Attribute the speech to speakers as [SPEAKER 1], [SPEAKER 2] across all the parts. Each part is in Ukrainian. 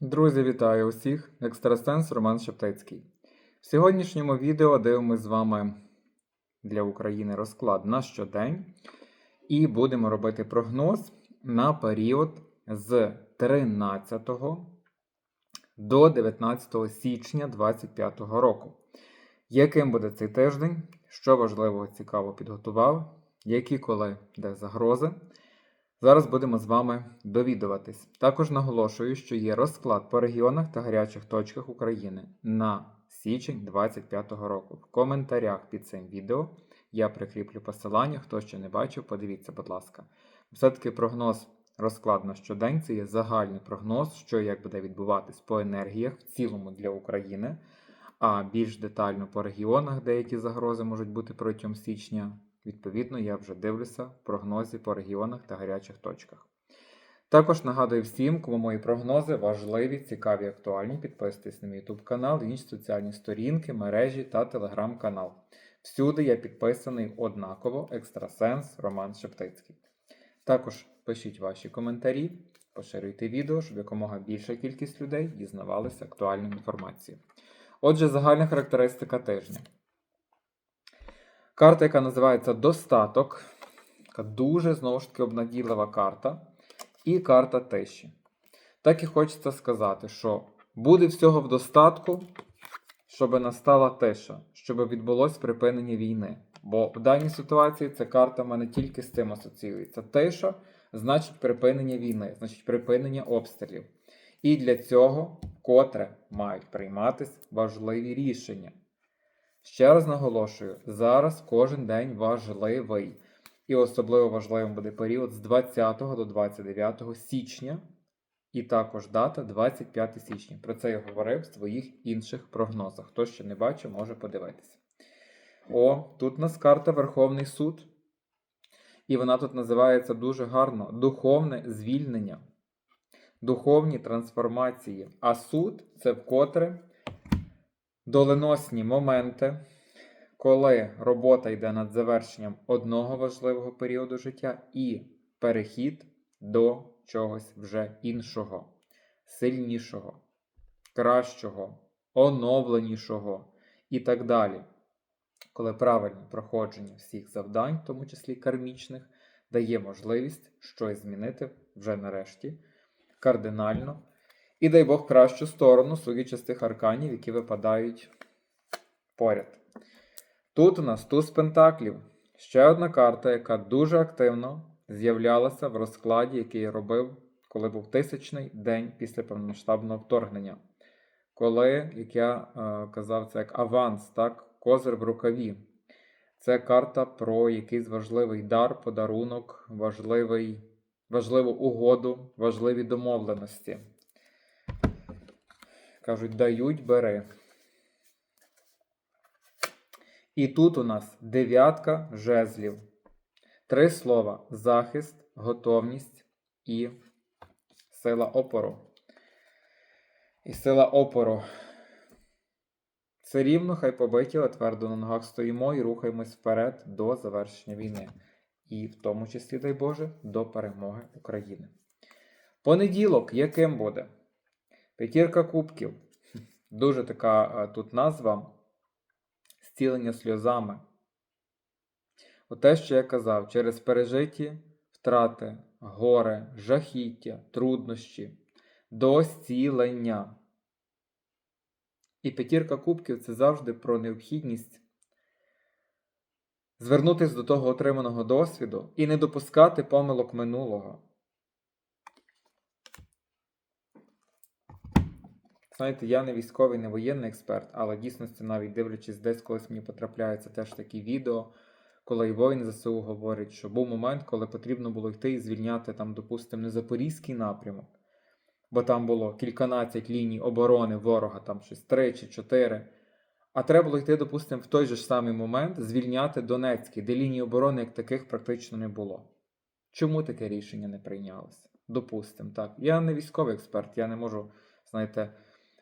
[SPEAKER 1] Друзі, вітаю усіх! Екстрасенс Роман Шептицький. В сьогоднішньому відео дивимося з вами для України розклад на щодень і будемо робити прогноз на період з 13 до 19 січня 2025 року. Яким буде цей тиждень? Що важливого цікаво підготував, які коли де загрози. Зараз будемо з вами довідуватись. Також наголошую, що є розклад по регіонах та гарячих точках України на січень 2025 року. В коментарях під цим відео я прикріплю посилання. Хто ще не бачив, подивіться, будь ласка. Все-таки прогноз розклад на щодень це є загальний прогноз, що як буде відбуватись по енергіях в цілому для України, а більш детально по регіонах деякі загрози можуть бути протягом січня. Відповідно, я вже дивлюся в прогнозі по регіонах та гарячих точках. Також нагадую всім, кому мої прогнози важливі, цікаві, актуальні. Підписуйтесь на мій YouTube канал, інші соціальні сторінки, мережі та телеграм-канал. Всюди я підписаний однаково Екстрасенс Роман Шептицький. Також пишіть ваші коментарі, поширюйте відео, щоб якомога більша кількість людей дізнавалися актуальну інформацію. Отже, загальна характеристика тижня. Карта, яка називається Достаток. Така дуже знову ж таки обнадійлива карта. І карта тиші. Так і хочеться сказати, що буде всього в достатку, щоб настала тиша, щоб відбулось припинення війни. Бо в даній ситуації ця карта в мене тільки з цим асоціюється. Тиша значить припинення війни, значить припинення обстрілів. І для цього вкотре мають прийматись важливі рішення. Ще раз наголошую, зараз кожен день важливий. І особливо важливим буде період з 20 до 29 січня, і також дата 25 січня. Про це я говорив в своїх інших прогнозах. Хто ще не бачив, може подивитися. О, тут у нас карта Верховний суд. І вона тут називається дуже гарно духовне звільнення, духовні трансформації. А суд це вкотре доленосні моменти, коли робота йде над завершенням одного важливого періоду життя і перехід до чогось вже іншого, сильнішого, кращого, оновленішого і так далі. Коли правильне проходження всіх завдань, в тому числі кармічних, дає можливість щось змінити вже нарешті кардинально. І дай Бог кращу сторону, судячи з тих арканів, які випадають поряд. Тут у нас туз пентаклів. Ще одна карта, яка дуже активно з'являлася в розкладі, який я робив, коли був тисячний день після повномасштабного вторгнення. Коли, як я е, казав, це як аванс, так, козир в рукаві. Це карта про якийсь важливий дар, подарунок, важливий, важливу угоду, важливі домовленості. Кажуть, дають, бери. І тут у нас дев'ятка жезлів. Три слова: захист, готовність і сила опору. І сила опору. Це рівно, хай побиті, але твердо на ногах стоїмо і рухаємось вперед до завершення війни. І в тому числі, дай Боже, до перемоги України. Понеділок, яким буде? П'ятірка кубків. Дуже така е, тут назва зцілення сльозами. Оте, що я казав, через пережиті втрати, горе, жахіття, труднощі, до зцілення. І п'ятірка кубків це завжди про необхідність звернутися до того отриманого досвіду і не допускати помилок минулого. Знаєте, я не військовий, не воєнний експерт, але дійсності, навіть дивлячись, десь колись мені потрапляються теж такі відео, коли і воїни ЗСУ говорять, що був момент, коли потрібно було йти і звільняти там, допустимо, не Запорізький напрямок, бо там було кільканадцять ліній оборони ворога, там щось три чи чотири. А треба було йти, допустимо, в той же ж самий момент звільняти Донецький, де лінії оборони як таких практично не було. Чому таке рішення не прийнялося? Допустимо, так. Я не військовий експерт, я не можу, знаєте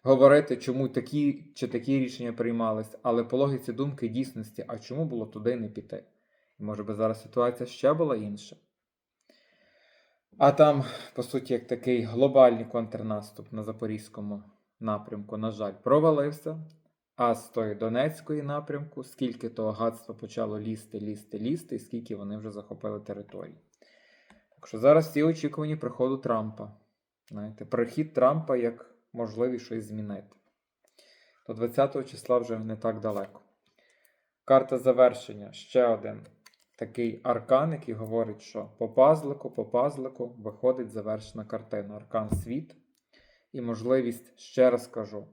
[SPEAKER 1] говорити, чому такі чи такі рішення приймались, але по логіці думки дійсності, а чому було туди не піти? І може би зараз ситуація ще була інша. А там, по суті, як такий глобальний контрнаступ на Запорізькому напрямку, на жаль, провалився. А з тої Донецької напрямку, скільки того гадства почало лізти, лізти, лізти, і скільки вони вже захопили території. Так що зараз всі очікувані приходу Трампа. Знаєте, прихід Трампа як можливість щось змінити. До 20 числа вже не так далеко. Карта завершення. Ще один такий аркан, який говорить, що по пазлику, по пазлику виходить завершена картина. Аркан світ. І можливість, ще раз кажу,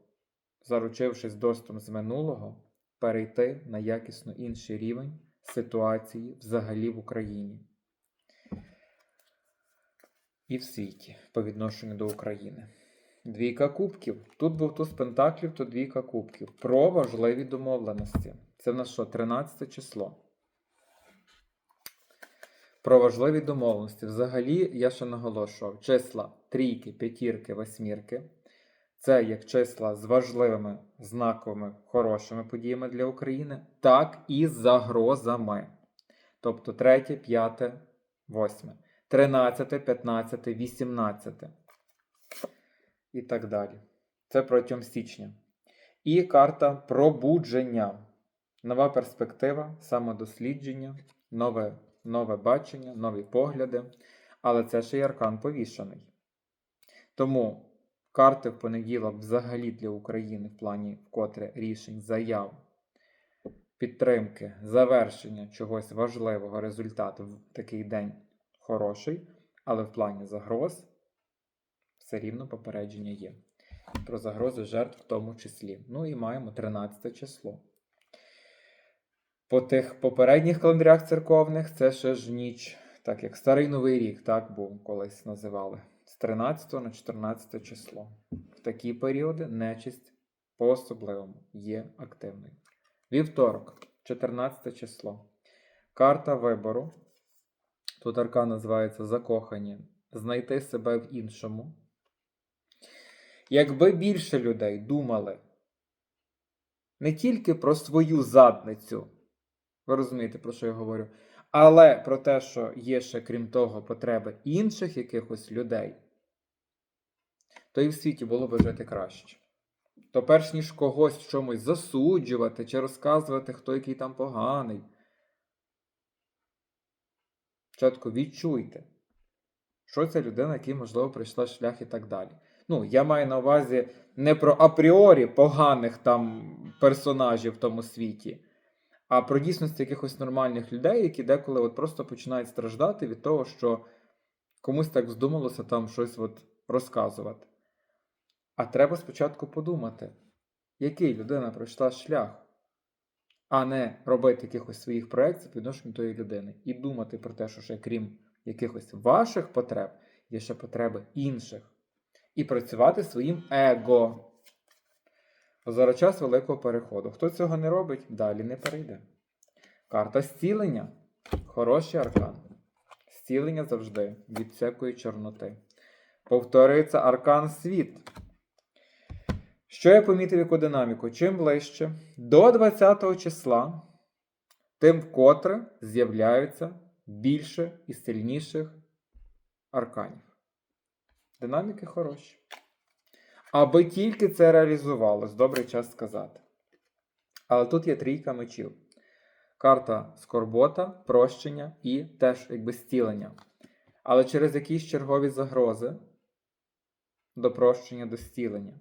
[SPEAKER 1] заручившись достом з минулого, перейти на якісно інший рівень ситуації взагалі в Україні. І в світі по відношенню до України. Двійка кубків. Тут був туз пентаклів, тут двійка кубків. Про важливі домовленості. Це в нас що, 13 число. Про важливі домовленості. Взагалі, я ще наголошував, числа трійки, п'ятірки, восьмірки. Це як числа з важливими, знаковими, хорошими подіями для України, так і з загрозами. Тобто 3, 5, 8, 13, 15, 18 і так далі. Це протягом січня. І карта пробудження. Нова перспектива, самодослідження, нове, нове бачення, нові погляди. Але це ще й аркан повішаний. Тому карти в понеділок взагалі для України в плані вкотре рішень, заяв, підтримки, завершення чогось важливого, результату в такий день хороший, але в плані загроз все рівно попередження є. Про загрози жертв в тому числі. Ну і маємо 13 число. По тих попередніх календарях церковних це ще ж ніч, так як Старий Новий рік, так був колись називали. З 13 на 14 число. В такі періоди нечисть по-особливому є активною. Вівторок, 14 число. Карта вибору. Тут аркан називається Закохані. Знайти себе в іншому. Якби більше людей думали не тільки про свою задницю, ви розумієте, про що я говорю, але про те, що є ще, крім того, потреби інших якихось людей, то і в світі було би жити краще. То перш ніж когось в чомусь засуджувати чи розказувати, хто який там поганий. Чітко відчуйте, що ця людина, який, можливо, пройшла шлях і так далі. Ну, я маю на увазі не про апріорі поганих там персонажів в тому світі, а про дійсності якихось нормальних людей, які деколи от просто починають страждати від того, що комусь так здумалося там щось от розказувати. А треба спочатку подумати, який людина пройшла шлях, а не робити якихось своїх проєктів по відношенню тої людини. І думати про те, що ще крім якихось ваших потреб, є ще потреби інших. І працювати своїм его. Зараз час великого переходу. Хто цього не робить, далі не перейде. Карта зцілення. Хороший аркан. Зцілення завжди від всякої чорноти. Повторюється аркан світ. Що я помітив яку динаміку? Чим ближче до 20 числа, тим вкотре з'являються більше і сильніших арканів. Динаміки хороші. Аби тільки це реалізувалось, добрий час сказати. Але тут є трійка мечів. Карта скорбота, прощення і теж якби зцілення. Але через якісь чергові загрози до прощення, до зцілення.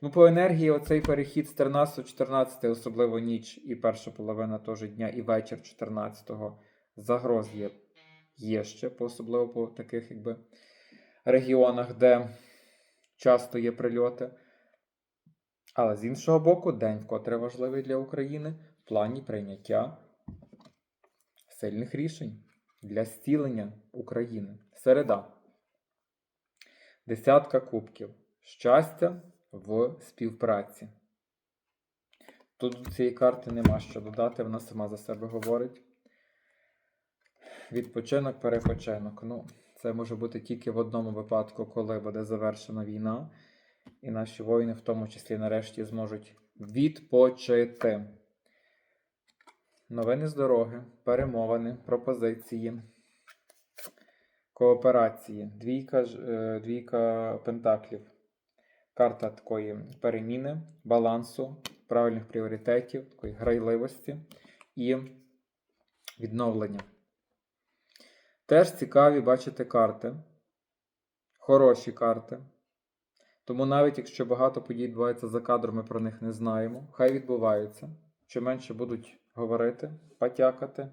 [SPEAKER 1] Тому по енергії оцей перехід з 13-14, особливо ніч і перша половина того дня, і вечір 14-го загроз є, є ще, особливо по таких якби регіонах, де часто є прильоти. Але з іншого боку, день вкотре важливий для України в плані прийняття сильних рішень для зцілення України. Середа. Десятка кубків. Щастя в співпраці. Тут до цієї карти нема що додати, вона сама за себе говорить. Відпочинок, перепочинок. Ну, це може бути тільки в одному випадку, коли буде завершена війна, і наші воїни, в тому числі, нарешті, зможуть відпочити. Новини з дороги, перемовини, пропозиції. кооперації, двійка, е, двійка пентаклів. Карта такої переміни, балансу, правильних пріоритетів, такої грайливості і відновлення. Теж цікаві бачити карти. Хороші карти. Тому навіть якщо багато подій відбувається за кадром, ми про них не знаємо. Хай відбуваються. Чим менше будуть говорити, потякати.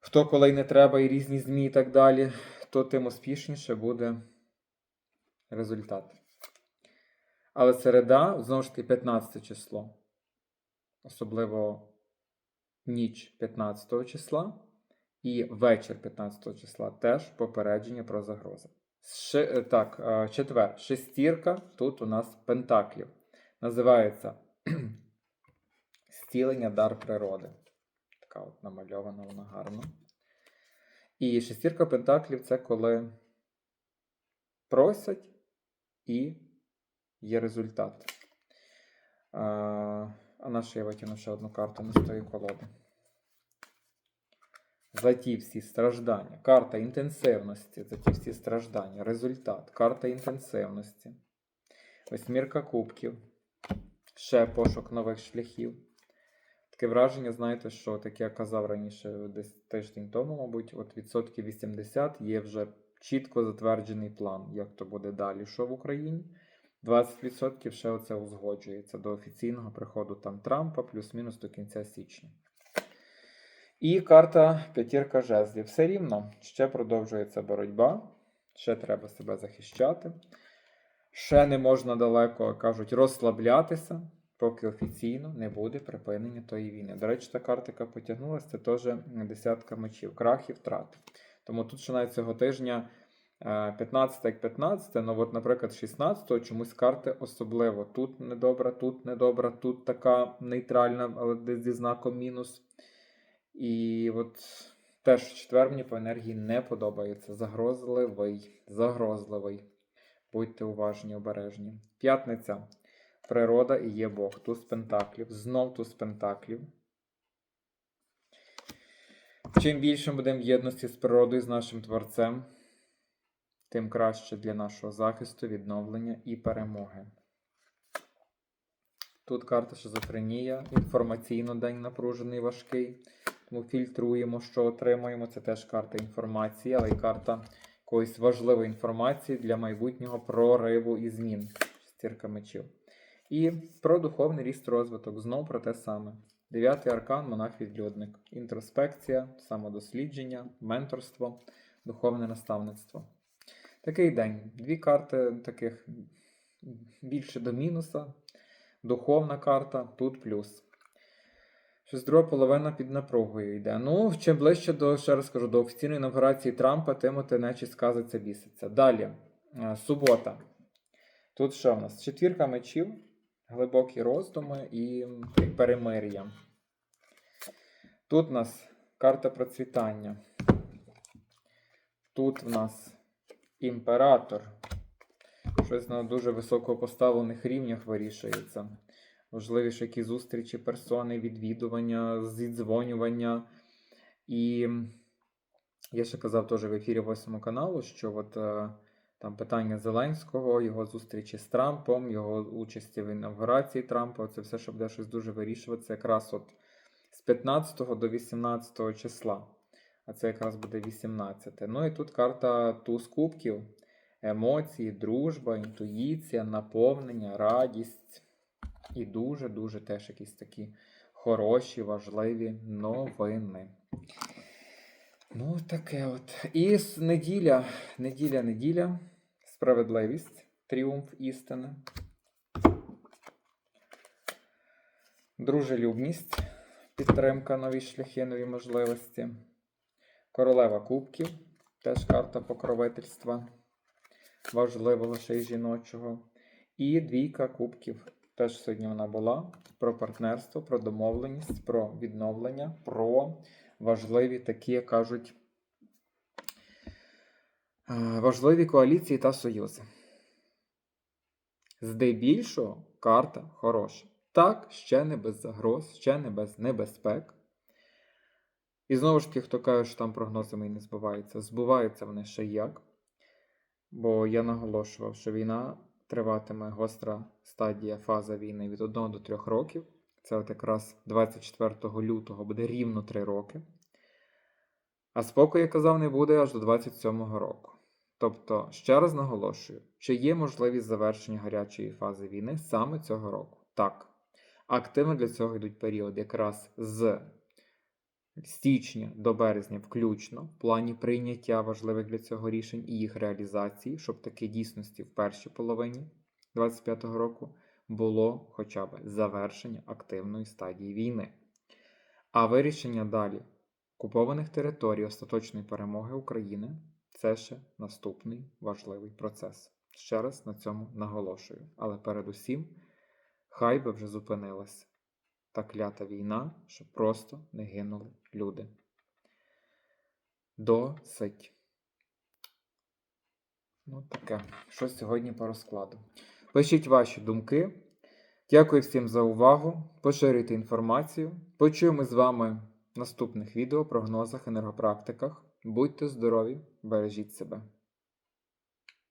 [SPEAKER 1] Хто коли й не треба, і різні ЗМІ і так далі, то тим успішніше буде результат. Але середа, знову ж таки, 15 число. Особливо ніч 15 числа і вечір 15 числа теж попередження про загрози. Ще, е, так, е, четвер, шестірка, тут у нас пентаклів. Називається Стілення дар природи. Така от намальована вона гарно. І шестірка пентаклів це коли просять і є результат. А, на що я витягну ще одну карту не з тої колоди. За ті всі страждання. Карта інтенсивності, за ті всі страждання. Результат. Карта інтенсивності. Восьмірка кубків. Ще пошук нових шляхів. Таке враження, знаєте, що таке я казав раніше, десь тиждень тому, мабуть, от відсотків 80 є вже чітко затверджений план, як то буде далі, що в Україні. 20% ще оце узгоджується до офіційного приходу там Трампа, плюс-мінус до кінця січня. І карта п'ятірка жезлів. Все рівно ще продовжується боротьба, ще треба себе захищати. Ще не можна далеко, кажуть, розслаблятися, поки офіційно не буде припинення тої війни. До речі, та карта, яка потягнулася, це теж десятка мечів, крах і втрати. Тому тут ще навіть цього тижня е, 15 як 15, ну от, наприклад, 16-го чомусь карти особливо. Тут недобра, тут недобра, тут така нейтральна, але десь зі знаком мінус. І от теж четвер мені по енергії не подобається. Загрозливий, загрозливий. Будьте уважні, обережні. П'ятниця. Природа і є Бог. Туз пентаклів. Знов туз пентаклів. Чим більше ми будемо в єдності з природою, з нашим творцем, тим краще для нашого захисту, відновлення і перемоги. Тут карта шизофренія, інформаційно день напружений, важкий. Тому фільтруємо, що отримуємо. Це теж карта інформації, але й карта якоїсь важливої інформації для майбутнього прориву і змін. Шестірка мечів. І про духовний ріст розвиток. Знов про те саме. Дев'ятий аркан, монах-відлюдник. Інтроспекція, самодослідження, менторство, духовне наставництво. Такий день. Дві карти таких більше до мінуса. Духовна карта, тут плюс. Щось друга половина під напругою йде. Ну, чим ближче до, ще раз кажу, до офіційної інавгурації Трампа, тим от нечість сказиться біситься. Далі, е, субота. Тут що в нас? Четвірка мечів, глибокі роздуми і перемир'я. Тут в нас карта процвітання. Тут в нас імператор. Щось на дуже високо поставлених рівнях вирішується. Важливі ж які зустрічі, персони, відвідування, зідзвонювання. І я ще казав теж в ефірі 8 каналу, що от е, там питання Зеленського, його зустрічі з Трампом, його участі в інавгурації Трампа, це все, що буде щось дуже вирішуватися якраз от з 15 до 18 числа. А це якраз буде 18. Ну і тут карта туз кубків, емоції, дружба, інтуїція, наповнення, радість. І дуже-дуже теж якісь такі хороші, важливі новини. Ну, таке от. І неділя, неділя, неділя. Справедливість, тріумф істини. Дружелюбність, підтримка, нові шляхи, нові можливості. Королева кубків, теж карта покровительства, важливого ще й жіночого. І двійка кубків. Теж сьогодні вона була про партнерство, про домовленість, про відновлення, про важливі такі, як кажуть, важливі коаліції та союзи. Здебільшого карта хороша. Так, ще не без загроз, ще не без небезпек. І знову ж таки, хто каже, що там прогнозами і не збуваються, збуваються вони ще як. Бо я наголошував, що війна триватиме гостра стадія фаза війни від 1 до 3 років. Це от якраз 24 лютого буде рівно 3 роки. А спокою, я казав, не буде аж до 27-го року. Тобто, ще раз наголошую, чи є можливість завершення гарячої фази війни саме цього року? Так. Активно для цього йдуть періоди якраз з січня до березня включно в плані прийняття важливих для цього рішень і їх реалізації, щоб таки дійсності в першій половині 25-го року було хоча б завершення активної стадії війни. А вирішення далі окупованих територій остаточної перемоги України це ще наступний важливий процес. Ще раз на цьому наголошую. Але передусім, хай би вже зупинилась та клята війна, щоб просто не гинули люди. Досить. Ну, таке. Що сьогодні по розкладу. Пишіть ваші думки. Дякую всім за увагу. Поширюйте інформацію. Почуємо з вами в наступних відео, прогнозах, енергопрактиках. Будьте здорові, бережіть себе.